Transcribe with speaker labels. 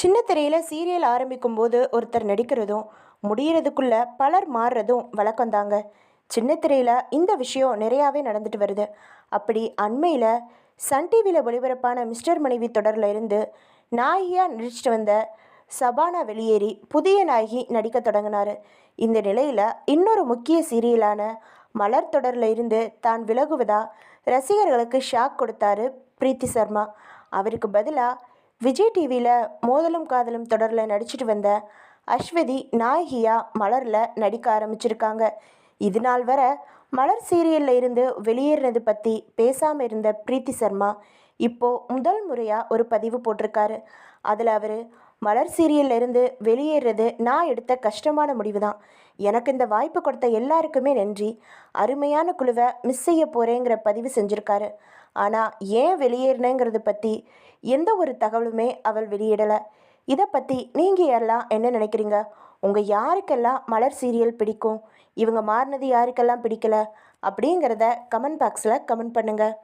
Speaker 1: சின்ன திரையில் சீரியல் ஆரம்பிக்கும் போது ஒருத்தர் நடிக்கிறதும் முடியறதுக்குள்ள பலர் மாறுறதும் வழக்கம்தாங்க சின்ன திரையில் இந்த விஷயம் நிறையாவே நடந்துட்டு வருது. அப்படி அண்மையில் சன் டிவியில் ஒளிபரப்பான மிஸ்டர் மனைவி தொடரில் இருந்து நாயகியாக நடிச்சிட்டு வந்த சபானா வெளியேறி புதிய நாயகி நடிக்க தொடங்கினார். இந்த நிலையில் இன்னொரு முக்கிய சீரியலான மலர் தொடரில் இருந்து தான் விலகுவதா ரசிகர்களுக்கு ஷாக் கொடுத்தாரு பிரீத்தி சர்மா. அவருக்கு பதிலாக விஜய் டிவியில் மோதலும் காதலும் தொடரில் நடிச்சிட்டு வந்த அஸ்வதி நாயகியா மலரில் நடிக்க ஆரம்பிச்சிருக்காங்க. இது நாள் வர மலர் சீரியலில் இருந்து வெளியேறினது பற்றி பேசாமல் இருந்த பிரீத்தி சர்மா இப்போது முதல் முறையாக ஒரு பதிவு போட்டிருக்காரு. அதில் அவர் மலர் சீரியல்ல இருந்து வெளியேறது நான் எடுத்த கஷ்டமான முடிவு தான் எனக்கு இந்த வாய்ப்பு கொடுத்த எல்லாருக்குமே நன்றி. அருமையான குழுவை மிஸ் செய்ய போகிறேங்கிற பதிவு செஞ்சுருக்காரு. ஆனால் ஏன் வெளியேறினேங்கிறது பற்றி எந்த ஒரு தகவலுமே அவள் வெளியிடலை. இதை பற்றி நீங்கள் யாரெல்லாம் என்ன நினைக்கிறீங்க? உங்கள் யாருக்கெல்லாம் மலர் சீரியல் பிடிக்கும்? இவங்க மாறினது யாருக்கெல்லாம் பிடிக்கல? அப்படிங்கிறத கமெண்ட் பாக்ஸில் கமெண்ட் பண்ணுங்கள்